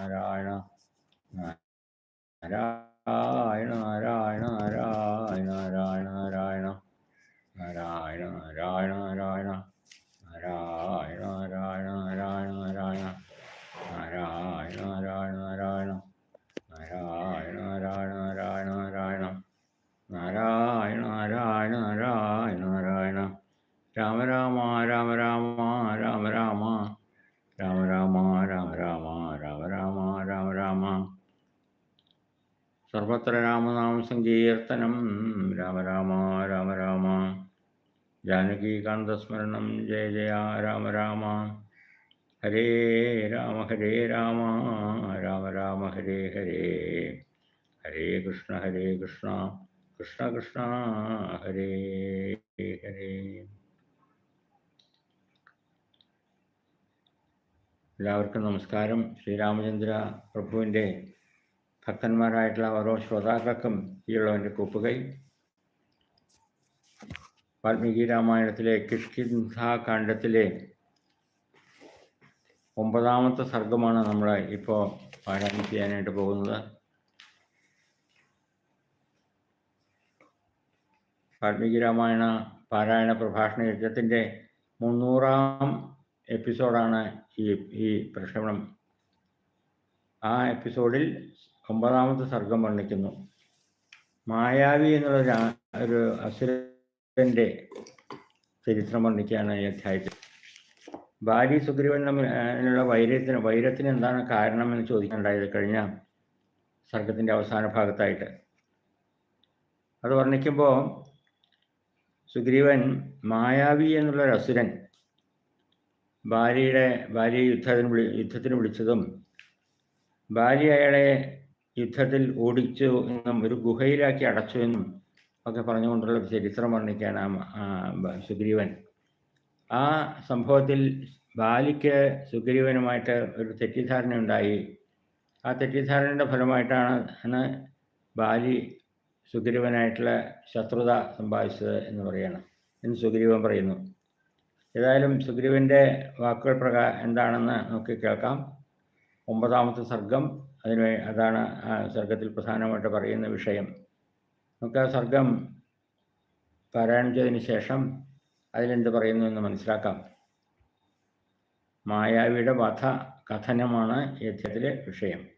നാരായണ നാരായണ സങ്കീർത്തനം. രാമ രാമ രാമ രാമ. ജാനകീകാന്തസ്മരണം ജയ ജയ രാമ രാമ. ഹരേ രാമ ഹരേ രാമ. രാമ രാമ ഹരേ ഹരേ. ഹരേ കൃഷ്ണ ഹരേ കൃഷ്ണ. കൃഷ്ണ കൃഷ്ണ ഹരേ ഹരേ. എല്ലാവർക്കും നമസ്കാരം. ശ്രീരാമചന്ദ്ര പ്രഭുവിന്റെ ഭക്തന്മാരായിട്ടുള്ള ഓരോ ശ്രോതാക്കൾക്കും ഈയുള്ളവന്റെ കൂപ്പുകൈ. വാൽമീകി രാമായണത്തിലെ കിഷ്കിന്ധാകാന്ഡത്തിലെ ഒമ്പതാമത്തെ സർഗമാണ് നമ്മൾ ഇപ്പോൾ പാരായണം ചെയ്യാനായിട്ട് പോകുന്നത്. വാൽമീകി രാമായണ പാരായണ പ്രഭാഷണ യജ്ഞത്തിന്റെ മുന്നൂറാം എപ്പിസോഡാണ് ഈ ഈ പ്രക്ഷേപണം. ആ എപ്പിസോഡിൽ ഒമ്പതാമത്തെ സർഗം വർണിക്കുന്നു. മായാവി എന്നുള്ള ഒരു അസുരന്റെ ചരിത്രം വർണിക്കുകയാണ് ഈ അധ്യായത്തിൽ. ഭാര്യ സുഗ്രീവൻ തമ്മിലുള്ള വൈരത്തിന് വൈരത്തിന് എന്താണ് കാരണമെന്ന് ചോദിക്കാനുണ്ടായത് കഴിഞ്ഞ സർഗത്തിന്റെ അവസാന ഭാഗത്തായിട്ട്. അത് വർണിക്കുമ്പോൾ സുഗ്രീവൻ മായാവി എന്നുള്ള ഒരു അസുരൻ ഭാര്യയുടെ ഭാര്യയെ യുദ്ധത്തിന് വിളി യുദ്ധത്തിന് വിളിച്ചതും ഭാര്യ അയാളെ യുദ്ധത്തിൽ ഓടിച്ചു എന്നും ഒരു ഗുഹയിലാക്കി അടച്ചു എന്നും ഒക്കെ പറഞ്ഞുകൊണ്ടുള്ള ചരിത്രം വർണിക്കുകയാണ് സുഗ്രീവൻ. ആ സംഭവത്തിൽ ബാലിക്ക് സുഗ്രീവനുമായിട്ട് ഒരു തെറ്റിദ്ധാരണ ഉണ്ടായി ആ തെറ്റിദ്ധാരണയുടെ ഫലമായിട്ടാണ് ബാലി സുഗ്രീവനായിട്ടുള്ള ശത്രുത സമ്പാദിച്ചത് എന്ന് പറയണം എന്ന് സുഗ്രീവൻ പറയുന്നു. ഏതായാലും സുഗ്രീവന്റെ വാക്കുകൾ പ്രകാ എന്താണെന്ന് നമുക്ക് കേൾക്കാം. ഒമ്പതാമത്തെ സർഗം. അതിന് അതാണ് സർഗത്തിൽ പ്രധാനമായിട്ട് പറയുന്ന വിഷയം. നമുക്ക് ആ സർഗം പാരായണം ചെയ്തതിന് ശേഷം അതിലെന്ത് പറയുന്നു എന്ന് മനസ്സിലാക്കാം. മായാവിയുടെ വധ കഥനമാണ് ഈ വിഷയം.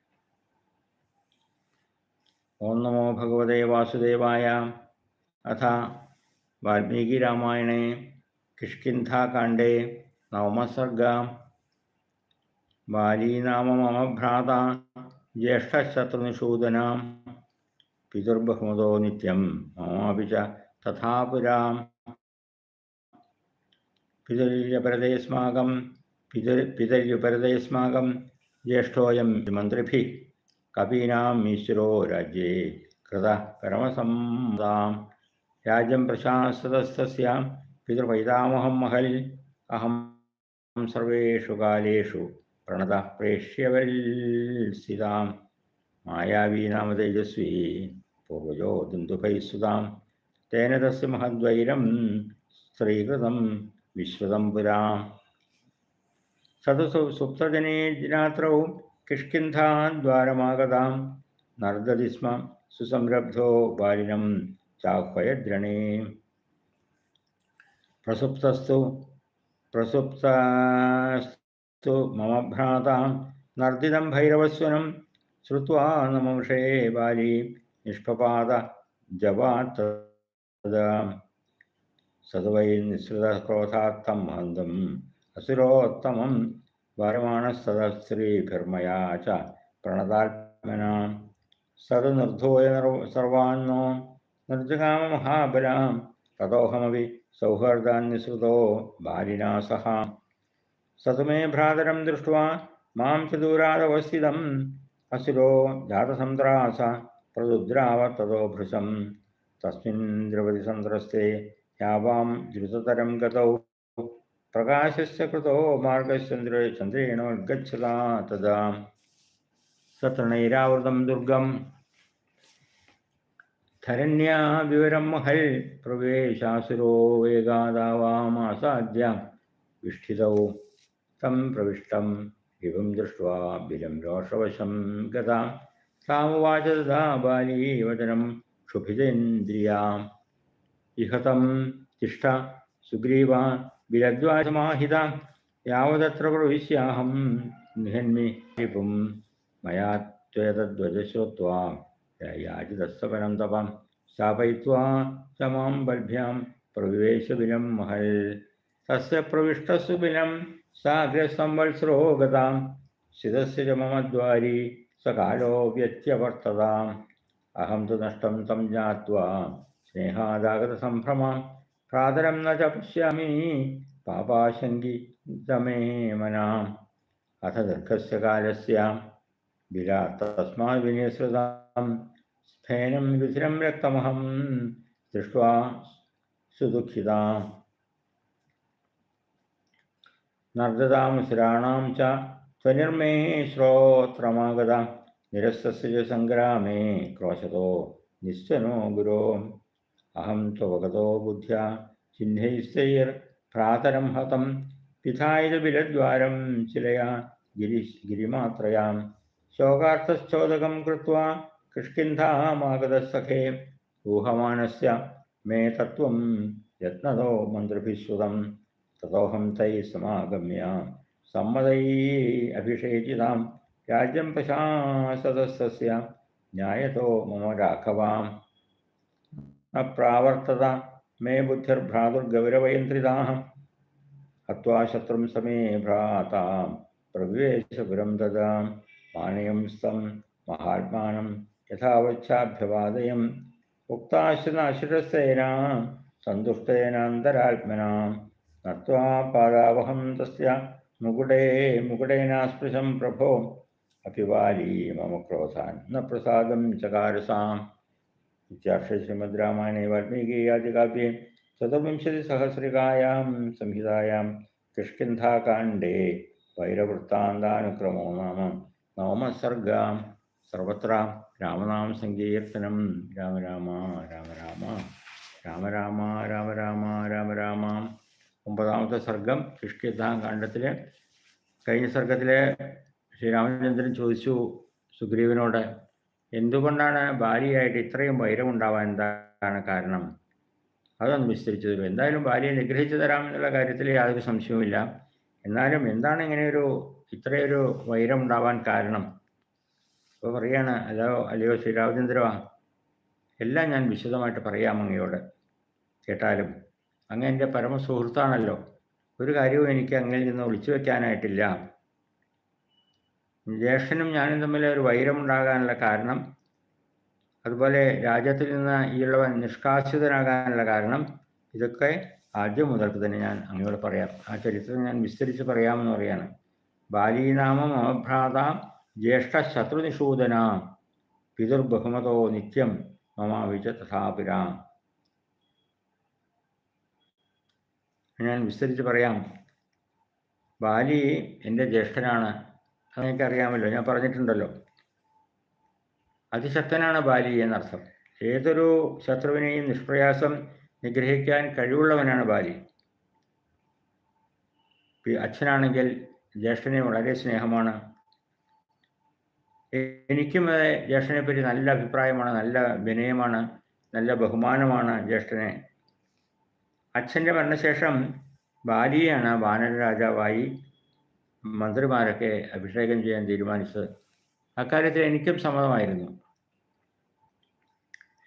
ഓം നമോ ഭഗവതേ വാസുദേവായ അഥ വാൽമീകി രാമായണേ കിഷ്കിന്ധാകാണ്ഡേ നവമസർഗ ബാലീനാമ മമ ജ്യേഷ്ഠശത്രുനിഷൂദന പിതുർബഹുമതോ നിത്യം മമാപി ച തഥാ പുരാ പിതര്യപരതേസ്മാകം പിതർ പിതര്യുപരതേസ്മാകം ജ്യേഷ്ഠോയം മന്ത്രിഭി കവീനാം ഈശ്വരോ രാജ്യേ കൃത പരമസംതാം രാജ്യം പ്രശാസതസ്തസ്യ പിതൃപൈതാമഹം മഹൽ അഹം സർവേഷു കാലേഷു പ്രണത നാമ തേജസ്വി പൂർവജോ ദുന്ദുഭൈസുതാം തേന തസ്യ മഹദ്വൈരം സ്ത്രീകൃതം വിശ്വതം പുരാ സദസു സുപ്തജനേ രാത്രൗ കിഷ്കിന്ധാദ്വാരമാഗതാം നർദതി സ്മ സുസംരബ്ധോ ബാലിനം ചാഹ്വയദ്രണേ. പ്രസുപ്തസ്തു പ്രസുപ്തസ്തു तो मम भ्राता नर्दितं भैरवस्वनं श्रुत्वा नमंषे बाली निष्पपाद जवात् सद्वै निःसृतक्रोधात्तं हन्तम् असुरोत्तमं वारमाणस्ततः श्रीभिर्मया च प्रणतात्मना सद् निर्धूय सर्वान्नो निर्जगाममहाबलां ततोऽहमपि सौहार्दान्निसृतो बालिना सह సతమే భ్రాతరం దృష్ట్వా మాం సుదూరాదవస్థితం అసురో జాతసంద్రాస ప్రరుద్రావర్తదోభృశం తస్మిన్ ద్రవతి సంద్రస్తే యావాం ద్రుతతరం గతౌ ప్రకాశస్య కృతో మార్గశ్చంద్రే చంద్రేణోద్గచ్చదా తదా. సతనైరావృతం దుర్గం ధరణ్యా వివరం హల్ ప్రవేశాసురో వేగాదావామాసాద్య విష్ఠితౌ. तम प्रविष्टं विभुं दृष्ट्वा बिलम्बोषवशं गता। सामुवाच तथा बाली वचनम क्षुभितेन्द्रियाम् इह तिष्ठ सुग्रीवा बिलद्वा समाहिता यावदत्र प्रविश्याहं निहन्मि। रिपुं मया त्वयतद्वज श्रोत्वा याचितस्तपनं तपं। स्थापयित्वा च माँ बलभ्यां प्रविवेशबिलं महल्। तस्य प्रविष्टसुबिलं സാഗ്രസംവത്സരോ ഗതാം ശിതസ്യ ച മമ ദ്വാരി സകാലോ വ്യത്യവർത്തതാം അഹം തു നഷ്ടം തം ജ്ഞാത്വാ സ്നേഹാദാഗതസംഭ്രമാം പ്രാതരം ന ച പശ്യാമി പാപാശങ്കി തമേമനാം അഥ ദീർഘസ്യ കാലസ്യാം വിരാ തസ്മാത് വിനിസൃതാം സ്ഫേനം രുധിരം രക്തമഹം ദൃഷ്ട്വാ സുദുഃഖിതാം നർദ്ദതാമുസുരാണാം ച ത്വനിർമേ ശ്രോത്രമാഗത നിരസ്തസ്യ സംഗ്രാമേ ക്രോശതോ നിശ്ചനോ ഗുരോ അഹം ത്വവഗതോ ബുദ്ധ്യ ചിഹ്നൈസ്തൈർ ഭ്രാതരം ഹതം പിതായത് ബിലദ്വാരം ശിലയാ ഗിരി ഗിരിമാത്രയാം ശോകാർത്ഥശ്ചോദകം കൃത്വാ കിഷ്കിന്ധാമാഗതസഖേ ഊഹമാനസ്യ മേ തത്വം യത്നതോ മന്ത്രിഭിശ്രുതം തതോഹം തൈ സമാഗമ്യ. സമ്മതൈ അഭിഷേചിതാം. രാജ്യം പ്രശാസതസ്യ ന്യായതോ മമ രാഘവാം. അപ്രാവർത്തത. മേ ബുദ്ധിർഭ്രാതുർഗൗരവയന്ത്രിതാഹം. ഹ്വാ ശത്രും സമേ ഭ്രാതാം. പ്രവിവേശപുരം ദദാം. മാനയം സ്തം മഹാത്മാനം യഥാവച്ഛാഭ്യവാദയം. ഉക്താശുനാശുരസേന. സന്തുഷ്ടേനാന്തരാത്മനാം. നത്വാ പാദാവഹം തസ്യ മുകുടേ മുകുടേനാസ്പൃശം പ്രഭോ അഭിവാലീ മമ ക്രോധാൻ ന പ്രസാദം ചകാരസാം ഇത്യാക്ഷ ശ്രീമദ് രാമായണേ വാൽമീകിയാദികാവ്യേ ചതുർവിംശതിസഹസ്രികായാം സംഹിതായാം കിഷ്കിന്ധാകാണ്ഡേ വൈരവൃത്താന്താനുക്രമോ നാമ നവമസർഗാം സർവത്ര രാമനാമ സങ്കീർത്തനം രാമ രാമ രാമ രാമ രാമ രാമ രാമ രാമ രാമ രാമ ഒമ്പതാമത്തെ സർഗം കിഷ്കിന്ധാകാണ്ഡത്തിലെ കഴിഞ്ഞ സർഗത്തിലെ ശ്രീരാമചന്ദ്രൻ ചോദിച്ചു സുഗ്രീവനോട് എന്തുകൊണ്ടാണ് ഭാര്യയായിട്ട് ഇത്രയും വൈരമുണ്ടാവാൻ എന്താണ് കാരണം? അതൊന്ന് വിസ്തരിച്ചു തരും. എന്തായാലും ഭാര്യയെ നിഗ്രഹിച്ചു തരാമെന്നുള്ള കാര്യത്തിൽ യാതൊരു സംശയവുമില്ല. എന്നാലും എന്താണ് ഇങ്ങനെയൊരു ഇത്രയൊരു വൈരം ഉണ്ടാവാൻ കാരണം? അപ്പോൾ പറയാണ് അല്ലോ അല്ലയോ ശ്രീരാമചന്ദ്രവാ? എല്ലാം ഞാൻ വിശദമായിട്ട് പറയാം അങ്ങയോട്. കേട്ടാലും അങ്ങ് എന്റെ പരമസുഹൃത്താണല്ലോ. ഒരു കാര്യവും എനിക്ക് അങ്ങിൽ നിന്ന് ഒളിച്ചു വയ്ക്കാനായിട്ടില്ല ജ്യേഷ്ഠനും ഞാനും തമ്മിൽ ഒരു വൈരമുണ്ടാകാനുള്ള കാരണം അതുപോലെ രാജ്യത്തിൽ നിന്ന് ഈയുള്ളവൻ നിഷ്കാസിതനാകാനുള്ള കാരണം ഇതൊക്കെ ആദ്യം മുതൽക്ക് തന്നെ ഞാൻ അങ്ങയോട് പറയാം. ആ ചരിത്രം ഞാൻ വിസ്തരിച്ച് പറയാമെന്ന് പറയാണ്. ബാലീനാമം അമഭ്രാത ജ്യേഷ്ഠ ശത്രുനിഷൂദന പിതൃബഹുമതോ നിത്യം മമാവിച്ച തഥാപിരാം. ഞാൻ വിസ്തരിച്ച് പറയാം. ബാലി എന്റെ ജ്യേഷ്ഠനാണ്. അതെനിക്ക് അറിയാമല്ലോ ഞാൻ പറഞ്ഞിട്ടുണ്ടല്ലോ. അതിശക്തനാണ് ബാലി എന്നർത്ഥം. ഏതൊരു ശത്രുവിനെയും നിഷ്പ്രയാസം നിഗ്രഹിക്കാൻ കഴിവുള്ളവനാണ് ബാലി. അച്ഛനാണെങ്കിൽ ജ്യേഷ്ഠനെ വളരെ സ്നേഹമാണ്. എനിക്കും ജ്യേഷ്ഠനെ പറ്റി നല്ല അഭിപ്രായമാണ് നല്ല വിനയമാണ് നല്ല ബഹുമാനമാണ് ജ്യേഷ്ഠനെ. അച്ഛന്റെ മരണശേഷം ബാലിയാണ് വാനര രാജാവായി മന്ത്രിമാരൊക്കെ അഭിഷേകം ചെയ്യാൻ തീരുമാനിച്ചത്. അക്കാര്യത്തിൽ എനിക്കും സമ്മതമായിരുന്നു.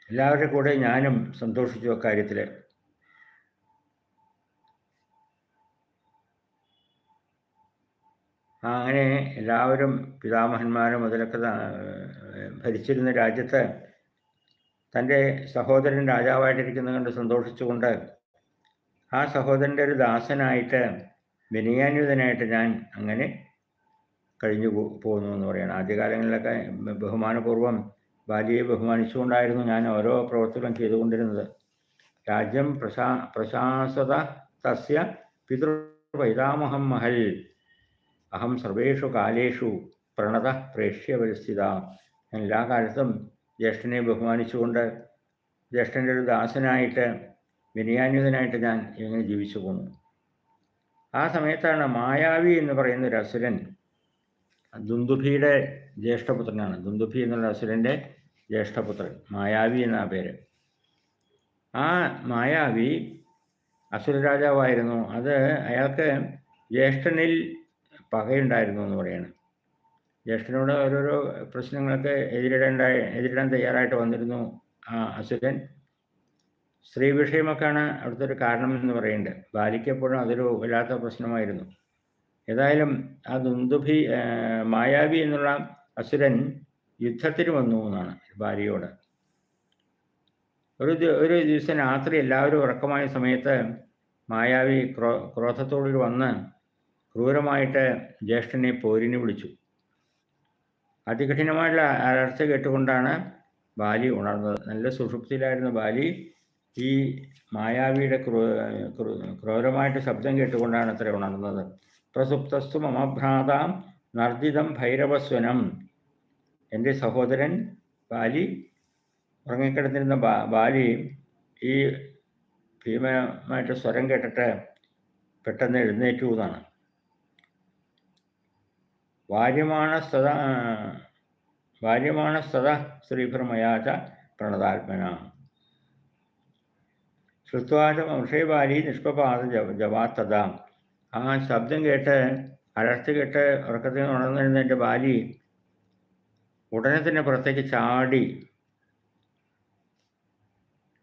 എല്ലാവരുടെ കൂടെ ഞാനും സന്തോഷിച്ചു അക്കാര്യത്തിൽ അങ്ങനെ എല്ലാവരും പിതാമഹന്മാരും മുതലൊക്കെ ഭരിച്ചിരുന്ന രാജ്യത്ത് തന്റെ സഹോദരൻ രാജാവായിട്ടിരിക്കുന്നത് കണ്ട് സന്തോഷിച്ചുകൊണ്ട് ആ സഹോദരന്റെ ഒരു ദാസനായിട്ട് വിനയാന്വിതനായിട്ട് ഞാൻ അങ്ങനെ കഴിഞ്ഞു പോകുന്നു എന്ന് പറയണം. ആദ്യകാലങ്ങളിലൊക്കെ ബഹുമാനപൂർവം ഭാര്യയെ ബഹുമാനിച്ചുകൊണ്ടായിരുന്നു ഞാൻ ഓരോ പ്രവർത്തനം ചെയ്തുകൊണ്ടിരുന്നത്. രാജ്യം പ്രശാ പ്രശാസത തസ്യ പിതൃപൈതാമഹം മഹൽ അഹം സർവേഷു കാലേഷു പ്രണത പ്രേക്ഷ്യപരിസ്ഥിത ഞാൻ എല്ലാ കാലത്തും ജ്യേഷ്ഠനെ ബഹുമാനിച്ചുകൊണ്ട് ജ്യേഷ്ഠന്റെ ഒരു ദാസനായിട്ട് വിനയാന്വിതനായിട്ട് ഞാൻ ഇങ്ങനെ ജീവിച്ചു പോന്നു. ആ സമയത്താണ് മായാവി എന്ന് പറയുന്ന ഒരു അസുരൻ ദുന്ദുഭിയുടെ ജ്യേഷ്ഠപുത്രനാണ്. ദുന്ദുഭി എന്നുള്ള അസുരന്റെ ജ്യേഷ്ഠപുത്രൻ മായാവി എന്നാ പേര്. ആ മായാവി അസുരരാജാവായിരുന്നു അത് അയാൾക്ക് ജ്യേഷ്ഠനിൽ പകയുണ്ടായിരുന്നു എന്ന് പറയാണ്. ജ്യേഷ്ഠനോട് ഓരോരോ പ്രശ്നങ്ങളൊക്കെ എതിരിടേണ്ട എതിരിടാൻ തയ്യാറായിട്ട് വന്നിരുന്നു ആ അസുരൻ. സ്ത്രീ വിഷയമൊക്കെയാണ് അവിടുത്തെ ഒരു കാരണം എന്ന് പറയുന്നത്. ബാലിക്കപ്പോഴും അതൊരു വല്ലാത്ത പ്രശ്നമായിരുന്നു. ഏതായാലും ആ ദുന്ദുഭി മായാവി എന്നുള്ള അസുരൻ യുദ്ധത്തിന് വന്നു എന്നാണ് ഭാര്യയോട് ഒരു ഒരു ദിവസം രാത്രി എല്ലാവരും ഉറക്കമായ സമയത്ത് മായാവി ക്രോ ക്രോധത്തോടു വന്ന് ക്രൂരമായിട്ട് ജ്യേഷ്ഠനെ പോരിന് വിളിച്ചു. അതികഠിനമായിട്ടുള്ള അലർച്ച കേട്ടുകൊണ്ടാണ് ബാലി ഉണർന്നത്. നല്ല സുഷുപ്തിയിലായിരുന്നു ബാലി. ഈ മായാവിയുടെ ക്രൂ ക്രൂരമായിട്ട് ശബ്ദം കേട്ടുകൊണ്ടാണ് അത്ര ഉണർന്നത്. പ്രസുപ്തസ്തു മമഭ്രാതാം നർജിതം ഭൈരവസ്വനം. എന്റെ സഹോദരൻ ബാലി ഉറങ്ങിക്കിടന്നിരുന്ന ബാ ബാലി ഈ ഭീമമായിട്ട് സ്വരം കേട്ടിട്ട് പെട്ടെന്ന് എഴുന്നേറ്റു എന്നാണ്. വാര്യമാണസ്തത സദാ ശ്രീഭ്രമയാച പ്രണതാത്മന. ശ്രുത്വാച വംശേബാലി നിഷ്പപാത ജവാത്തതാം ആ ശബ്ദം കേട്ട് അലർച്ച കേട്ട് ഉറക്കത്തിൽ നിന്ന് ഉണർന്നിരുന്നതിന്റെ ബാലി ഉടനെ തന്നെ പുറത്തേക്ക് ചാടി.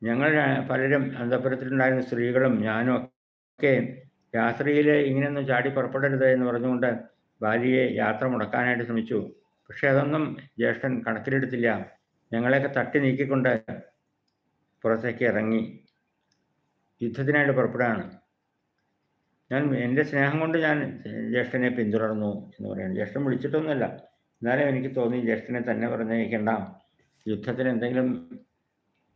ഞങ്ങൾ പലരും അന്തപുരത്തിലുണ്ടായിരുന്ന സ്ത്രീകളും ഞാനും ഒക്കെ രാത്രിയിൽ ഇങ്ങനെയൊന്നും ചാടി പുറപ്പെടരുത് എന്ന് പറഞ്ഞുകൊണ്ട് ബാലിയെ യാത്ര മുടക്കാനായിട്ട് ശ്രമിച്ചു. പക്ഷെ അതൊന്നും ജ്യേഷ്ഠൻ കണക്കിലെടുത്തില്ല. ഞങ്ങളെയൊക്കെ തട്ടി നീക്കിക്കൊണ്ട് പുറത്തേക്ക് ഇറങ്ങി. യുദ്ധത്തിനായിട്ട് പുറപ്പെടുകയാണ്. ഞാൻ എന്റെ സ്നേഹം കൊണ്ട് ഞാൻ ജ്യേഷ്ഠനെ പിന്തുടർന്നു എന്ന് പറയുന്നത് ജ്യേഷ്ഠൻ വിളിച്ചിട്ടൊന്നുമല്ല. എന്നാലും എനിക്ക് തോന്നി ജ്യേഷ്ഠനെ തന്നെ പറഞ്ഞേക്കേണ്ട യുദ്ധത്തിന് എന്തെങ്കിലും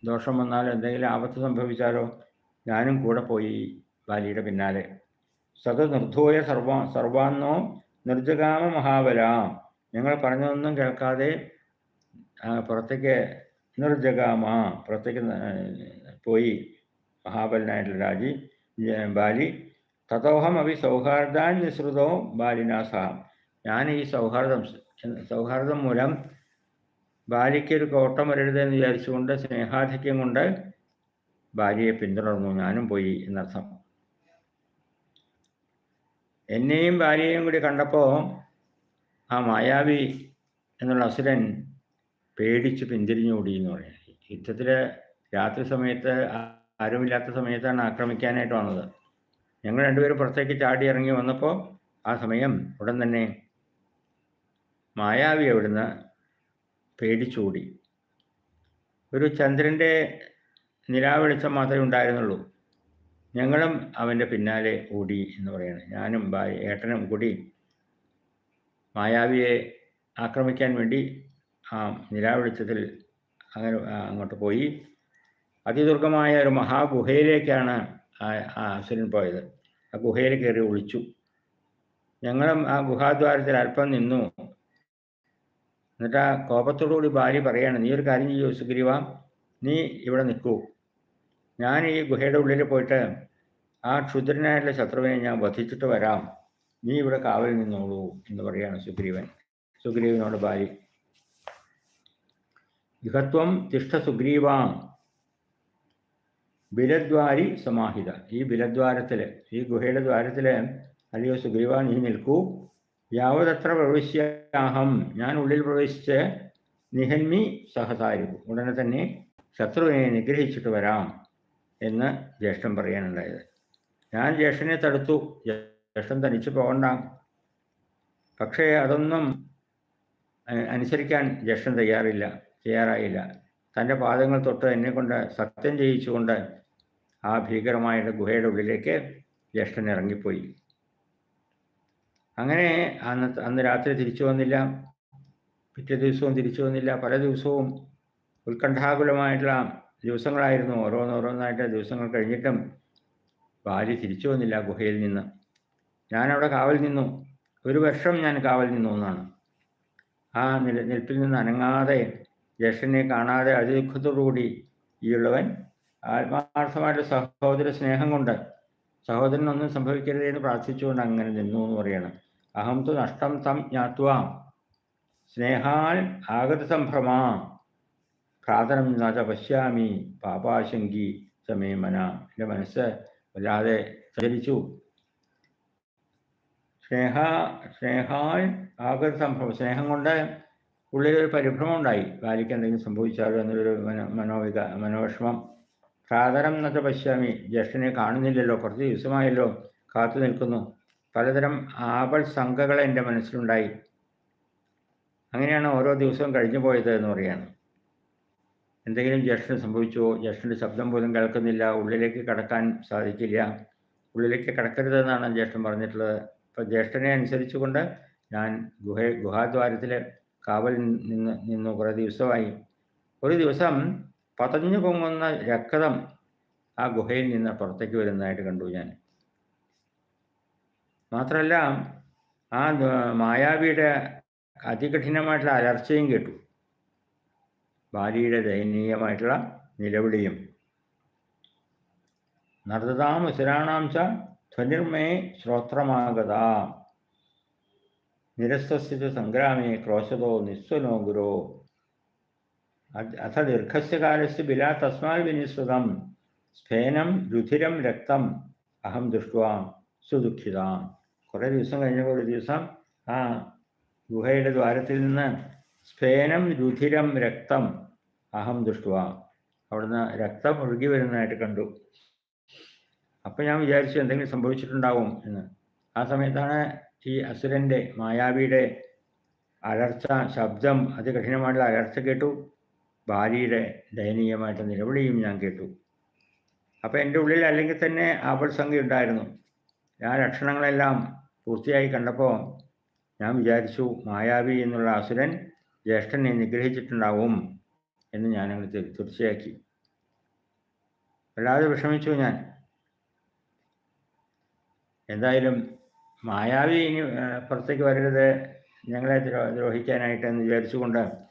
ദോഷം വന്നാലോ എന്തെങ്കിലും ആപത്ത് സംഭവിച്ചാലോ ഞാനും കൂടെ പോയി ബാലിയുടെ പിന്നാലെ. സത് നിർദ്ധോയ സർവ സർവാന്നോ നിർജകാമ മഹാബല. ഞങ്ങൾ പറഞ്ഞതൊന്നും കേൾക്കാതെ പുറത്തേക്ക് നിർജകാമ പുറത്തേക്ക് പോയി. മഹാബലനായിട്ടുള്ള രാജി ബാലി. അഭി സൗഹാർദ്ദാൻ നിസൃതോ ബാലിനാസ. ഞാൻ ഈ സൗഹാർദ്ദം സൗഹാർദ്ദം മൂലം ബാലിക്ക് ഒരു കോട്ടം വരരുതെന്ന് വിചാരിച്ചുകൊണ്ട് സ്നേഹാധിക്യം കൊണ്ട് ഭാര്യയെ പിന്തുടർന്നു. ഞാനും പോയി എന്നർത്ഥം. എന്നെയും ഭാര്യയെയും കൂടി കണ്ടപ്പോൾ ആ മായാവി എന്നുള്ള അസുരൻ പേടിച്ച് പിന്തിരിഞ്ഞോടി എന്ന് പറയുന്നത് യുദ്ധത്തിൽ രാത്രി സമയത്ത് ആരുമില്ലാത്ത സമയത്താണ് ആക്രമിക്കാനായിട്ട് വന്നത്. ഞങ്ങൾ രണ്ടുപേരും പുറത്തേക്ക് ചാടി ഇറങ്ങി വന്നപ്പോൾ ആ സമയം ഉടൻ തന്നെ മായാവി അവിടുന്ന് പേടിച്ചൂടി. ഒരു ചന്ദ്രന്റെ നിലാവെളിച്ചം മാത്രമേ ഉണ്ടായിരുന്നുള്ളൂ. ഞങ്ങളും അവന്റെ പിന്നാലെ ഓടി എന്ന് പറയുന്നത് ഞാനും ഏട്ടനും കൂടി മായാവിയെ ആക്രമിക്കാൻ വേണ്ടി ആ നിലാവെളിച്ചത്തിൽ അങ്ങനെ അങ്ങോട്ട് പോയി. അതിദുർഗമായ ഒരു മഹാഗുഹയിലേക്കാണ് അസുരൻ പോയത്. ആ ഗുഹയിൽ കയറി ഒളിച്ചു. ഞങ്ങളും ആ ഗുഹാദ്വാരത്തിൽ അല്പം നിന്നു. എന്നിട്ട് ആ കോപത്തോടുകൂടി ഭാര്യ പറയാണ് നീ ഒരു കാര്യം ചെയ്യൂ സുഗ്രീവ. നീ ഇവിടെ നിൽക്കൂ. ഞാൻ ഈ ഗുഹയുടെ ഉള്ളിൽ പോയിട്ട് ആ ക്ഷുദ്രനായിട്ടുള്ള ശത്രുവിനെ ഞാൻ വധിച്ചിട്ട് വരാം. നീ ഇവിടെ കാവൽ നിന്നോളൂ എന്ന് പറയാണ് സുഗ്രീവൻ. സുഗ്രീവനോട് ഭാര്യ ഗൃഹത്വം തിഷ്ഠ സുഗ്രീവ. ബിലദ്വാരി സമാഹിത. ഈ ബിലദ്വാരത്തിൽ ഈ ഗുഹയുടെ ദ്വാരത്തിൽ അല്ലയോ സുഗ്രീവ നീ നിൽക്കൂ. യാവതത്ര പ്രവേശ്യാഹം. ഞാൻ ഉള്ളിൽ പ്രവേശിച്ച് നിഹന്മി സഹസാരിക്കും. ഉടനെ തന്നെ ശത്രുവിനെ നിഗ്രഹിച്ചിട്ട് വരാം എന്ന് ജ്യേഷ്ഠൻ പറയാനുണ്ടായത്. ഞാൻ ജ്യേഷ്ഠനെ തടുത്തു. ജ്യേഷ്ഠൻ തനിച്ചു പോകണ്ട. പക്ഷേ അതൊന്നും അനുസരിക്കാൻ ജ്യേഷ്ഠൻ തയ്യാറില്ല തയ്യാറായില്ല. തന്റെ പാദങ്ങൾ തൊട്ട് എന്നെ കൊണ്ട് സത്യം ചെയ്യിച്ചുകൊണ്ട് ആ ഭീകരമായ ഗുഹയുടെ ഉള്ളിലേക്ക് ജ്യേഷ്ഠൻ ഇറങ്ങിപ്പോയി. അങ്ങനെ അന്ന് അന്ന് രാത്രി തിരിച്ചു വന്നില്ല. പിറ്റേ ദിവസവും തിരിച്ചു വന്നില്ല. പല ദിവസവും ഉത്കണ്ഠാകുലമായിട്ടുള്ള ദിവസങ്ങളായിരുന്നു. ഓരോന്നോരോന്നായിട്ട് ദിവസങ്ങൾ കഴിഞ്ഞിട്ടും ഭാര്യ തിരിച്ചു വന്നില്ല ഗുഹയിൽ നിന്ന്. ഞാനവിടെ കാവൽ നിന്നു. ഒരു വർഷം ഞാൻ കാവൽ നിന്നു എന്നാണ്. ആ നില നിൽപ്പിൽ നിന്ന് അനങ്ങാതെ ജ്യേഷ്ഠനെ കാണാതെ അതിദുഃഖത്തോടുകൂടി ഈയുള്ളവൻ ആത്മാർത്ഥമായിട്ട് സഹോദര സ്നേഹം കൊണ്ട് സഹോദരനൊന്നും സംഭവിക്കരുത് എന്ന് പ്രാർത്ഥിച്ചുകൊണ്ട് അങ്ങനെ നിന്നു എന്ന് പറയണം. അഹം തു നഷ്ടം തം ജ്ഞാത്വാം. സ്നേഹാൽ ആഗത സംഭ്രമ പ്രാർത്ഥനം നാച പശ്യാമി. പാപാശങ്കി സമേമന എന്റെ മനസ്സ് വല്ലാതെ സഞ്ചരിച്ചു സ്നേഹ സ്നേഹാൽ ആഗത സംഭവം സ്നേഹം കൊണ്ട് ഉള്ളിലൊരു പരിഭ്രമം ഉണ്ടായി. ബാലിക്ക് എന്തെങ്കിലും സംഭവിച്ചാലോ എന്നൊരു മനോ മനോവിക മനോവിഷമം. പ്രാതരം എന്നൊക്കെ പശ്യാമി. ജ്യേഷ്ഠനെ കാണുന്നില്ലല്ലോ. കുറച്ച് ദിവസമായല്ലോ കാത്തു നിൽക്കുന്നു. പലതരം ആപൽ സംഘകൾ എന്റെ മനസ്സിലുണ്ടായി. അങ്ങനെയാണ് ഓരോ ദിവസവും കഴിഞ്ഞു പോയത് എന്ന് പറയാണ്. എന്തെങ്കിലും ജ്യേഷ്ഠന് സംഭവിച്ചോ? ജ്യേഷ്ഠന്റെ ശബ്ദം പോലും കേൾക്കുന്നില്ല. ഉള്ളിലേക്ക് കടക്കാൻ സാധിക്കില്ല. ഉള്ളിലേക്ക് കടക്കരുതെന്നാണ് ജ്യേഷ്ഠൻ പറഞ്ഞിട്ടുള്ളത്. അപ്പോൾ ജ്യേഷ്ഠനെ അനുസരിച്ചുകൊണ്ട് ഞാൻ ഗുഹ ഗുഹാദ്വാരത്തിലെ കാവൽ നിന്ന് നിന്നു കുറേ ദിവസമായി. ഒരു ദിവസം പതഞ്ഞു പൊങ്ങുന്ന രക്തം ആ ഗുഹയിൽ നിന്ന് പുറത്തേക്ക് വരുന്നതായിട്ട് കണ്ടു ഞാൻ. മാത്രമല്ല ആ മായാവിയുടെ അതികഠിനമായിട്ടുള്ള അലർച്ചയും കേട്ടു. ഭാര്യയുടെ ദയനീയമായിട്ടുള്ള നിലവിളിയും. നർദ്ദതാം ഉസരാണാം ച ധ്വനിർമേ ശ്രോത്രമാഗത. നിരസ്വസ്ഥിത സംഗ്രാമേ ക്രോശതോ നിസ്വനോ ഗുരോ. അഥ ദീർഘസ്യകാലസ് ബില തസ്മാൽ വിനിസ്വതം. സ്ഫേനം രുധിരം രക്തം. അഹം ദൃഷ്ടുവാം സുദുഃഖിതാം. കുറേ ദിവസം കഴിഞ്ഞപ്പോൾ ഒരു ദിവസം ആ ഗുഹയുടെ ദ്വാരത്തിൽ നിന്ന് സ്ഫേനം രുധിരം രക്തം. അഹം ദൃഷ്ടുവ. അവിടുന്ന് രക്തം ഒഴുകി വരുന്നതായിട്ട് കണ്ടു. അപ്പം ഞാൻ വിചാരിച്ചു എന്തെങ്കിലും സംഭവിച്ചിട്ടുണ്ടാവും എന്ന്. ആ സമയത്താണ് ഈ അസുരന്റെ മായാവിയുടെ അലർച്ച ശബ്ദം അതികഠിനമായിട്ടുള്ള അലർച്ച കേട്ടു. ഭാര്യയുടെ ദയനീയമായിട്ട് നിലവിളിയും ഞാൻ കേട്ടു. അപ്പോൾ എന്റെ ഉള്ളിൽ അല്ലെങ്കിൽ തന്നെ ആപൽസംഖ്യ ഉണ്ടായിരുന്നു. ആ ലക്ഷണങ്ങളെല്ലാം പൂർത്തിയായി കണ്ടപ്പോൾ ഞാൻ വിചാരിച്ചു മായാവി എന്നുള്ള അസുരൻ ജ്യേഷ്ഠനെ നിഗ്രഹിച്ചിട്ടുണ്ടാവും എന്ന് ഞാനങ്ങ് തീർച്ചയാക്കി. വല്ലാതെ വിഷമിച്ചു ഞാൻ. എന്തായാലും മായാവി ഇനി പുറത്തേക്ക് വരരുത് ഞങ്ങളെ ദ്രോഹിക്കാനായിട്ട് എന്ന് വിചാരിച്ചുകൊണ്ട്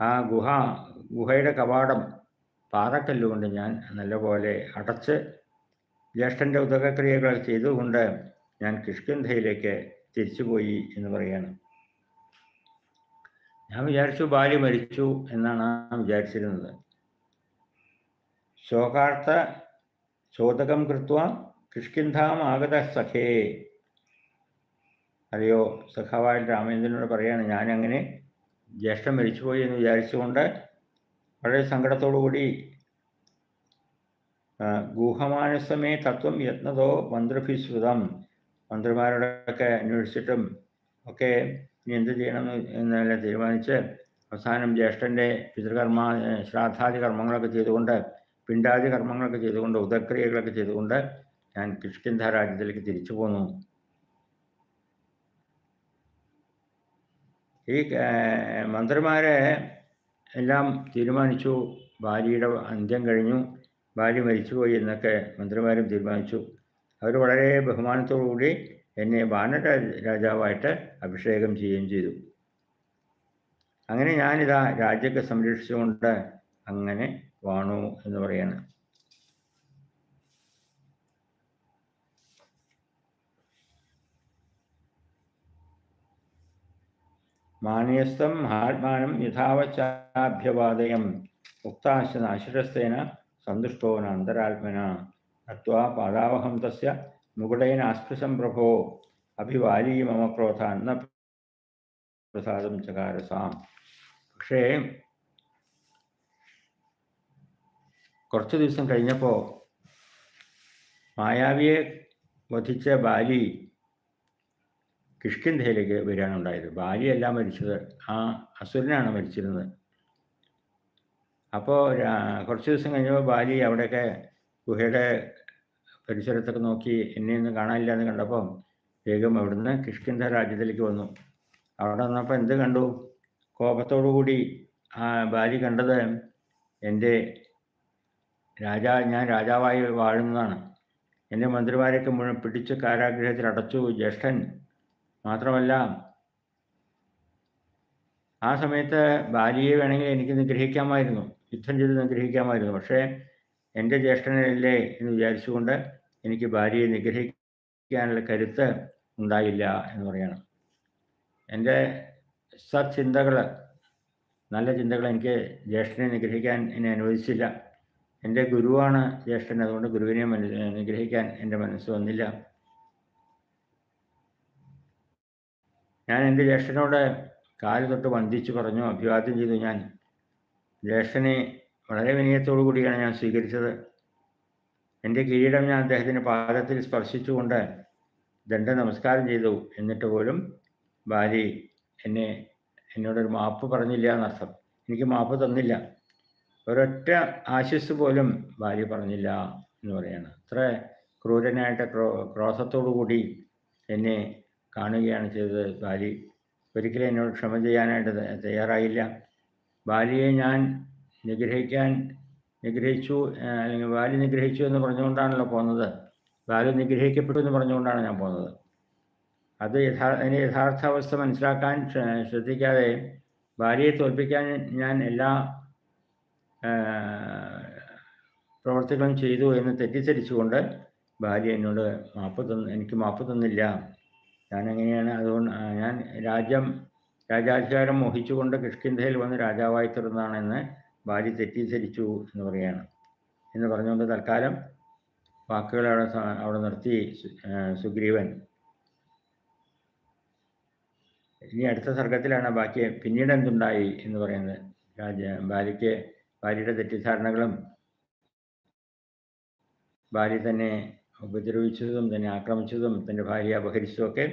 ആ ഗുഹ ഗുഹയുടെ കവാടം പാറക്കല്ലുകൊണ്ട് ഞാൻ നല്ലപോലെ അടച്ച് ജ്യേഷ്ഠന്റെ ഉദകക്രിയകൾ ചെയ്തുകൊണ്ട് ഞാൻ കിഷ്കിന്ധയിലേക്ക് തിരിച്ചുപോയി എന്ന് പറയാണ്. ഞാൻ വിചാരിച്ചു ബാലി മരിച്ചു എന്നാണ് വിചാരിച്ചിരുന്നത്. ശോകാർത്ഥ ചോദകം കൃത്വ കിഷ്കിന്ധാം ആഗത സഖേ. അറിയോ? സഖാവായ രാമേന്ദ്രനോട് പറയാണ് ഞാനങ്ങനെ ജ്യേഷ്ഠൻ മരിച്ചുപോയി എന്ന് വിചാരിച്ചുകൊണ്ട് വളരെ സങ്കടത്തോടുകൂടി ഗുഹമാനസമേ തത്വം യത്നതോ മന്ത്രഭിശ്രുതം മന്ത്രിമാരോടൊക്കെ അന്വേഷിച്ചിട്ടും ഒക്കെ ഇനി എന്ത് ചെയ്യണം എന്നെല്ലാം തീരുമാനിച്ച് അവസാനം ജ്യേഷ്ഠന്റെ പിതൃകർമ്മ ശ്രാദ്ധാദി കർമ്മങ്ങളൊക്കെ ചെയ്തുകൊണ്ട് പിണ്ടാദി കർമ്മങ്ങളൊക്കെ ചെയ്തുകൊണ്ട് ഉദക്രിയകളൊക്കെ ചെയ്തുകൊണ്ട് ഞാൻ കിഷ്കിന്ധ രാജ്യത്തിലേക്ക് തിരിച്ചു പോന്നു. ഈ മന്ത്രിമാരെ എല്ലാം തീരുമാനിച്ചു. ഭാര്യയുടെ അന്ത്യം കഴിഞ്ഞു. ഭാര്യ മരിച്ചുപോയി എന്നൊക്കെ മന്ത്രിമാരും തീരുമാനിച്ചു. അവർ വളരെ ബഹുമാനത്തോടുകൂടി എന്നെ വാനര രാജാവായിട്ട് അഭിഷേകം ചെയ്യുകയും ചെയ്തു. അങ്ങനെ ഞാനിതാ രാജ്യമൊക്കെ സംരക്ഷിച്ചുകൊണ്ട് അങ്ങനെ വാണു എന്ന് പറയാണ്. മാനയസ്ഥം മഹാത്മാനം യഥാവച്ചാഭ്യവാദയം ഉക്താശ നാശിരസ്തേന സന്തുഷ്ടോ അന്തരാത്മന. നത്വാ പാദാവഹം തസ്യ മുകുടേന അസ്പൃശം പ്രഭോ. അഭിവാലി മമ ക്രോധ എന്ന പ്രസാദം ചകാരസാം. പക്ഷേ കുറച്ച് ദിവസം കഴിഞ്ഞപ്പോൾ മായാവിയെ വധിച്ച ബാലി കിഷ്കിന്ധയിലേക്ക് വരികയാണ് ഉണ്ടായത് ഭാര്യയല്ല മരിച്ചത്. ആ അസുരനാണ് മരിച്ചിരുന്നത്. അപ്പോൾ കുറച്ച് ദിവസം കഴിഞ്ഞപ്പോൾ ഭാര്യ അവിടെയൊക്കെ ഗുഹയുടെ പരിസരത്തൊക്കെ നോക്കി എന്നെയൊന്നും കാണാനില്ല എന്ന് കണ്ടപ്പോൾ വേഗം അവിടുന്ന് കിഷ്കിന്ധ രാജ്യത്തിലേക്ക് വന്നു. അവിടെ വന്നപ്പോൾ എന്ത് കണ്ടു? കോപത്തോടുകൂടി ആ ഭാര്യ കണ്ടത് എന്റെ രാജാ ഞാൻ രാജാവായി വാഴുന്നതാണ്. എന്റെ മന്ത്രിമാരെയൊക്കെ മുഴുവൻ പിടിച്ച് കാരാഗ്രഹത്തിൽ അടച്ചു ജ്യേഷ്ഠൻ മാത്രമല്ല ആ സമയത്ത് ഭാര്യയെ വേണമെങ്കിൽ എനിക്ക് നിഗ്രഹിക്കാമായിരുന്നു. യുദ്ധം ചെയ്ത് നിഗ്രഹിക്കാമായിരുന്നു. പക്ഷേ എന്റെ ജ്യേഷ്ഠനല്ലേ എന്ന് വിചാരിച്ചുകൊണ്ട് എനിക്ക് ഭാര്യയെ നിഗ്രഹിക്കാനുള്ള കരുത്ത് ഉണ്ടായില്ല എന്ന് പറയണം. എന്റെ സത്ചിന്തകൾ നല്ല ചിന്തകൾ എനിക്ക് ജ്യേഷ്ഠനെ നിഗ്രഹിക്കാൻ എന്നെ അനുവദിച്ചില്ല. എന്റെ ഗുരുവാണ് ജ്യേഷ്ഠൻ. അതുകൊണ്ട് ഗുരുവിനെ നിഗ്രഹിക്കാൻ എന്റെ മനസ്സ് വന്നില്ല. ഞാൻ എന്റെ ജ്യേഷ്ഠനോട് കാൽ തൊട്ട് വന്ദിച്ചു പറഞ്ഞു അഭിവാദ്യം ചെയ്തു ഞാൻ. ജ്യേഷ്ഠനെ വളരെ വിനയത്തോടു കൂടിയാണ് ഞാൻ സ്വീകരിച്ചത്. എന്റെ കിരീടം ഞാൻ അദ്ദേഹത്തിന്റെ പാദത്തിൽ സ്പർശിച്ചുകൊണ്ട് ദണ്ഡ നമസ്കാരം ചെയ്തു. എന്നിട്ട് പോലും ഭാര്യ എന്നെ എന്നോടൊരു മാപ്പ് പറഞ്ഞില്ല എന്നർത്ഥം. എനിക്ക് മാപ്പ് തന്നില്ല. ഒരൊറ്റ ആശിസ് പോലും ഭാര്യ പറഞ്ഞില്ല എന്ന് പറയാണ്. അത്ര ക്രൂരനായിട്ട് ക്രോ ക്രോധത്തോടു കൂടി എന്നെ കാണുകയാണ് ചെയ്തത്. ബാലി ഒരിക്കലും എന്നോട് ക്ഷമ ചെയ്യാനായിട്ട് തയ്യാറായില്ല. ബാലിയെ ഞാൻ നിഗ്രഹിക്കാൻ നിഗ്രഹിച്ചു അല്ലെങ്കിൽ ബാലി നിഗ്രഹിച്ചു എന്ന് പറഞ്ഞുകൊണ്ടാണല്ലോ പോകുന്നത് ബാലി നിഗ്രഹിക്കപ്പെട്ടു എന്ന് പറഞ്ഞുകൊണ്ടാണ് ഞാൻ പോകുന്നത് അത് യഥാ അതിന്റെ യഥാർത്ഥാവസ്ഥ മനസ്സിലാക്കാൻ ശ്ര- ശ്രദ്ധിക്കാതെ ഭാര്യയെ തോൽപ്പിക്കാൻ ഞാൻ എല്ലാ പ്രവർത്തികളും ചെയ്തു എന്ന് തെറ്റിദ്ധരിച്ചുകൊണ്ട് ഭാര്യ എന്നോട് മാപ്പ് തന്ന് എനിക്ക് മാപ്പ് തന്നില്ല. ഞാൻ എങ്ങനെയാണ് അതുകൊണ്ട് ഞാൻ രാജ്യം രാജാധികാരം മോഹിച്ചുകൊണ്ട് കിഷ്കിന്ധയിൽ വന്ന് രാജാവായി തീർന്നതാണെന്ന് ഭാര്യ തെറ്റിദ്ധരിച്ചു എന്ന് പറയുകയാണ്. എന്ന് പറഞ്ഞുകൊണ്ട് തൽക്കാലം വാക്കുകൾ അവിടെ അവിടെ നിർത്തി സുഗ്രീവൻ. ഇനി അടുത്ത സർഗത്തിലാണ് ബാക്കി പിന്നീട് എന്തുണ്ടായി എന്ന് പറയുന്നത്. രാജ ഭാര്യയ്ക്ക് ഭാര്യയുടെ തെറ്റിദ്ധാരണകളും ഭാര്യ തന്നെ ഉപദ്രവിച്ചതും തന്നെ ആക്രമിച്ചതും തന്റെ ഭാര്യയെ അപഹരിച്ചതുമൊക്കെ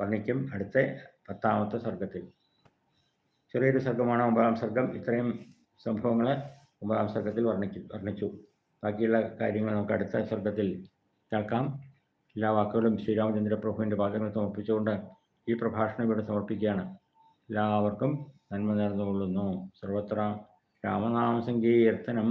വർണിക്കും അടുത്ത പത്താമത്തെ സർഗത്തിൽ ചെറിയൊരു സർഗമാണ് ഒമ്പതാം സർഗം ഇത്രയും സംഭവങ്ങൾ ഒമ്പതാം സർഗത്തിൽ വർണിക്കും വർണിച്ചു. ബാക്കിയുള്ള കാര്യങ്ങൾ നമുക്ക് അടുത്ത സർഗത്തിൽ കേൾക്കാം. എല്ലാ വാക്കുകളും ശ്രീരാമചന്ദ്ര പ്രഭുവിന്റെ പാദങ്ങൾ സമർപ്പിച്ചുകൊണ്ട് ഈ പ്രഭാഷണം ഇവിടെ സമർപ്പിക്കുകയാണ്. എല്ലാവർക്കും നന്മ നേർന്നുകൊള്ളുന്നു. സർവത്ര രാമനാമ സങ്കീർത്തനം